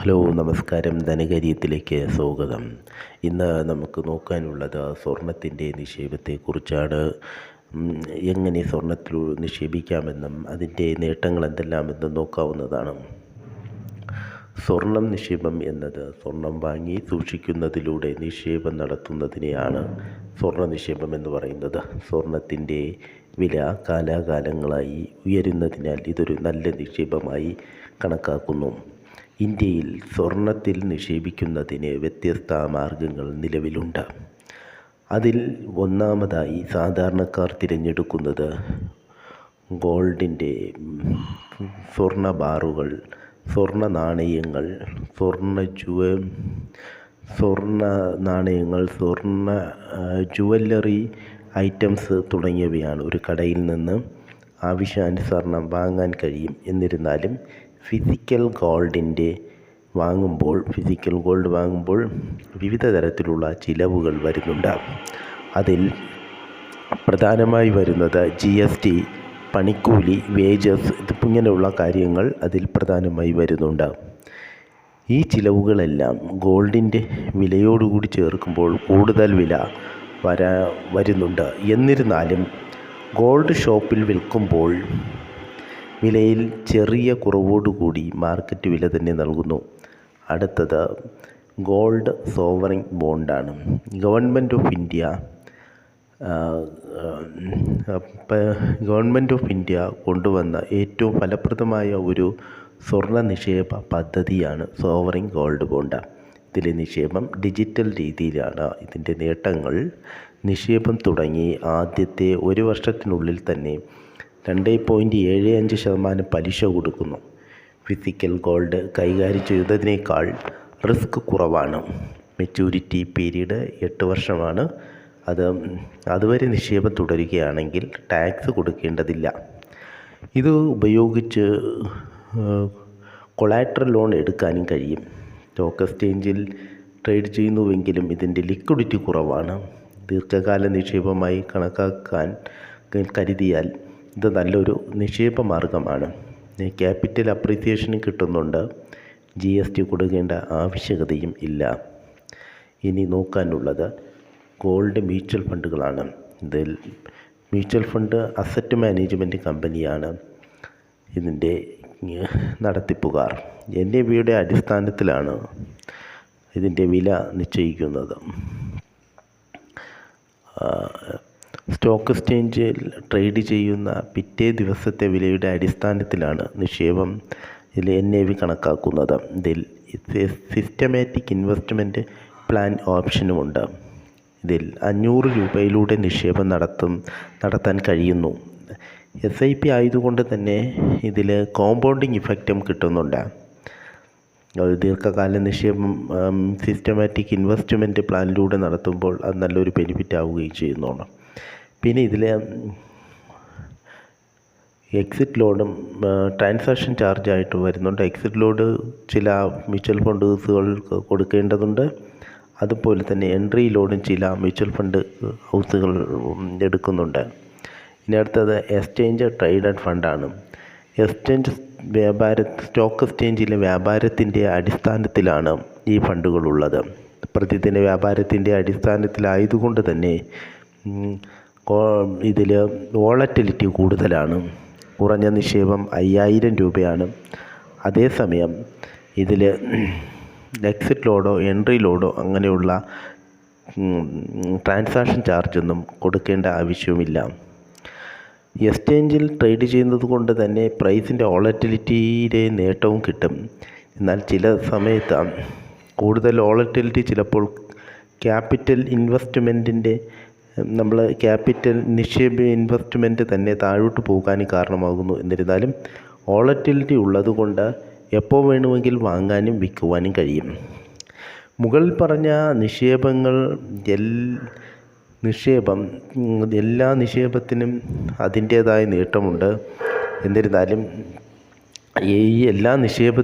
Hello നമസ്കാരം. ധനകാര്യത്തിലേക്ക് സ്വാഗതം. ഇന്ന് നമുക്ക് നോക്കാനുള്ളത് സ്വർണത്തിന്റെ നിക്ഷേപത്തെക്കുറിച്ചാണ്. എങ്ങനെ സ്വർണത്തിൽ നിക്ഷേപിക്കാമെന്നും അതിന്റെ നേട്ടങ്ങൾ എന്തെല്ലാമെന്നും നോക്കാവുന്നതാണ്. സ്വർണം നിക്ഷേപം എന്നത് സ്വർണം വാങ്ങി സൂക്ഷിക്കുന്നതിലൂടെ നിക്ഷേപം നടത്തുന്നതിനെയാണ് സ്വർണ നിക്ഷേപം എന്ന് പറയുന്നത്. സ്വർണത്തിന്റെ വില കാലാകാലങ്ങളായി ഉയരുന്നതിനാൽ ഇതൊരു നല്ല നിക്ഷേപമായി കണക്കാക്കുന്നു. ഇന്ത്യയിൽ സ്വർണത്തിൽ നിക്ഷേപിക്കുന്നതിന് വ്യത്യസ്ത മാർഗങ്ങൾ നിലവിലുണ്ട്. അതിൽ ഒന്നാമതായി സാധാരണക്കാർ തിരഞ്ഞെടുക്കുന്നത് ഗോൾഡിന്റെ സ്വർണ ബാറുകൾ സ്വർണ നാണയങ്ങൾ സ്വർണ ജുവ സ്വർണ നാണയങ്ങൾ സ്വർണ ജുവല്ലറി ഐറ്റംസ് തുടങ്ങിയവയാണ് ഒരു കടയിൽ നിന്ന് ആവശ്യാനുസരണം വാങ്ങാൻ കഴിയും എന്നിരുന്നാലും ഫിസിക്കൽ ഗോൾഡിന്റെ വാങ്ങുമ്പോൾ ഫിസിക്കൽ ഗോൾഡ് വാങ്ങുമ്പോൾ വിവിധ തരത്തിലുള്ള ചിലവുകൾ വരുന്നുണ്ട്. അതിൽ പ്രധാനമായി വരുന്നത് ജി എസ് ടി പണിക്കൂലി വേജസ് ഇങ്ങനെയുള്ള കാര്യങ്ങൾ അതിൽ പ്രധാനമായി വരുന്നുണ്ട്. ഈ ചിലവുകളെല്ലാം ഗോൾഡിന്റെ വിലയോടുകൂടി ചേർക്കുമ്പോൾ കൂടുതൽ വില വരാ വരുന്നുണ്ട്. എന്നിരുന്നാലും ഗോൾഡ് ഷോപ്പിൽ വിൽക്കുമ്പോൾ വിലയിൽ ചെറിയ കുറവോടുകൂടി മാർക്കറ്റ് വില തന്നെ നൽകുന്നു. അടുത്തത് gold sovereign ബോണ്ടാണ് government of India government of India കൊണ്ടുവന്ന ഏറ്റവും ഫലപ്രദമായ ഒരു സ്വർണ നിക്ഷേപ പദ്ധതിയാണ് സോവറിൻ ഗോൾഡ് ബോണ്ട് ഇതിലെ നിക്ഷേപം ഡിജിറ്റൽ രീതിയിലാണ്. ഇതിന്റെ നേട്ടങ്ങൾ നിക്ഷേപം തുടങ്ങി ആദ്യത്തെ ഒരു വർഷത്തിനുള്ളിൽ തന്നെ രണ്ട് പോയിന്റ് ഏഴ് അഞ്ച് ശതമാനം പലിശ കൊടുക്കുന്നു. ഫിസിക്കൽ ഗോൾഡ് കൈകാര്യം ചെയ്തതിനേക്കാൾ റിസ്ക് കുറവാണ്. മെച്യൂരിറ്റി പീരീഡ് എട്ട് വർഷമാണ്. അത് അതുവരെ നിക്ഷേപം തുടരുകയാണെങ്കിൽ ടാക്സ് കൊടുക്കേണ്ടതില്ല. ഇത് ഉപയോഗിച്ച് കൊളാട്രൽ ലോൺ എടുക്കാനും കഴിയും. സ്റ്റോക്ക് എക്സ്ചേഞ്ചിൽ ട്രേഡ് ചെയ്യുന്നുവെങ്കിലും ഇതിന്റെ ലിക്വിഡിറ്റി കുറവാണ്. ദീർഘകാല നിക്ഷേപമായി കണക്കാക്കാൻ കരുതിയാൽ ഇത് നല്ലൊരു നിക്ഷേപ മാർഗമാണ്. ക്യാപിറ്റൽ അപ്രീസിയേഷൻ കിട്ടുന്നുണ്ട്. ജി എസ് ടി കൊടുക്കേണ്ട ആവശ്യകതയും ഇല്ല. ഇനി നോക്കാനുള്ളത് ഗോൾഡ് മ്യൂച്വൽ ഫണ്ടുകളാണ്. ഇതിൽ മ്യൂച്വൽ ഫണ്ട് അസറ്റ് മാനേജ്മെന്റ് കമ്പനിയാണ് ഇതിന്റെ നടത്തിപ്പുകാർ. എൻ എ അടിസ്ഥാനത്തിലാണ് ഇതിന്റെ വില നിശ്ചയിക്കുന്നത്. സ്റ്റോക്ക് എക്സ്ചേഞ്ചിൽ ട്രേഡ് ചെയ്യുന്ന പിറ്റേ ദിവസത്തെ വിലയുടെ അടിസ്ഥാനത്തിലാണ് നിക്ഷേപം എൻ എ വി കണക്കാക്കുന്നത്. ഇതിൽ സിസ്റ്റമാറ്റിക് ഇൻവെസ്റ്റ്മെന്റ് പ്ലാൻ ഓപ്ഷനുമുണ്ട്. ഇതിൽ അഞ്ഞൂറ് രൂപയിലൂടെ നിക്ഷേപം നടത്തും നടത്താൻ കഴിയുന്നു. എസ് ഐ പി ആയതുകൊണ്ട് തന്നെ ഇതിൽ കോമ്പൗണ്ടിങ് ഇഫക്റ്റും കിട്ടുന്നുണ്ട്. ദീർഘകാല നിക്ഷേപം സിസ്റ്റമാറ്റിക് ഇൻവെസ്റ്റ്മെന്റ് പ്ലാനിലൂടെ നടത്തുമ്പോൾ അത് നല്ലൊരു ബെനിഫിറ്റ് ആവുകയും ചെയ്യുന്നതാണ് പിന്നെ ഇതിൽ എക്സിറ്റ് ലോഡും ട്രാൻസാക്ഷൻ ചാർജായിട്ട് വരുന്നുണ്ട്. എക്സിറ്റ് ലോഡ് ചില മ്യൂച്വൽ ഫണ്ടുകൾ കൊടുക്കേണ്ടതുണ്ട്. അതുപോലെ തന്നെ എൻട്രി ലോഡും ചില മ്യൂച്വൽ ഫണ്ട് ഹൗസുകൾ എടുക്കുന്നുണ്ട്. ഇനി അടുത്തത് എക്സ്ചേഞ്ച് ട്രേഡഡ് ഫണ്ടാണ് എക്സ്ചേഞ്ച് വ്യാപാര സ്റ്റോക്ക് എക്സ്ചേഞ്ചിലെ വ്യാപാരത്തിന്റെ അടിസ്ഥാനത്തിലാണ് ഈ ഫണ്ടുകളുള്ളത് പ്രതിദിന വ്യാപാരത്തിന്റെ അടിസ്ഥാനത്തിലായതുകൊണ്ട് തന്നെ ഇതിൽ വോളറ്റിലിറ്റി കൂടുതലാണ്. കുറഞ്ഞ നിക്ഷേപം അയ്യായിരം രൂപയാണ്. അതേസമയം ഇതിൽ എക്സിറ്റ് ലോഡോ എൻട്രി ലോഡോ അങ്ങനെയുള്ള ട്രാൻസാക്ഷൻ ചാർജൊന്നും കൊടുക്കേണ്ട ആവശ്യവുമില്ല. എക്സ്ചേഞ്ചിൽ ട്രേഡ് ചെയ്യുന്നത് കൊണ്ട് തന്നെ പ്രൈസിന്റെ വോളറ്റിലിറ്റിയുടെ നേട്ടവും കിട്ടും. എന്നാൽ ചില സമയത്ത് കൂടുതൽ വോളറ്റിലിറ്റി ചിലപ്പോൾ ക്യാപിറ്റൽ ഇൻവെസ്റ്റ്മെന്റിന്റെ നമ്മൾ ക്യാപിറ്റൽ നിക്ഷേപ ഇൻവെസ്റ്റ്മെന്റ് തന്നെ താഴോട്ട് പോകാൻ കാരണമാകുന്നു. എന്നിരുന്നാലും വോളറ്റിലിറ്റി ഉള്ളതുകൊണ്ട് എപ്പോൾ വേണമെങ്കിൽ വാങ്ങാനും വിൽക്കുവാനും കഴിയും. മുകളിൽ പറഞ്ഞ നിക്ഷേപങ്ങൾ എൽ നിക്ഷേപം എല്ലാ നിക്ഷേപത്തിനും അതിന്റേതായ നേട്ടമുണ്ട്. എന്നിരുന്നാലും ഈ എല്ലാ നിക്ഷേപ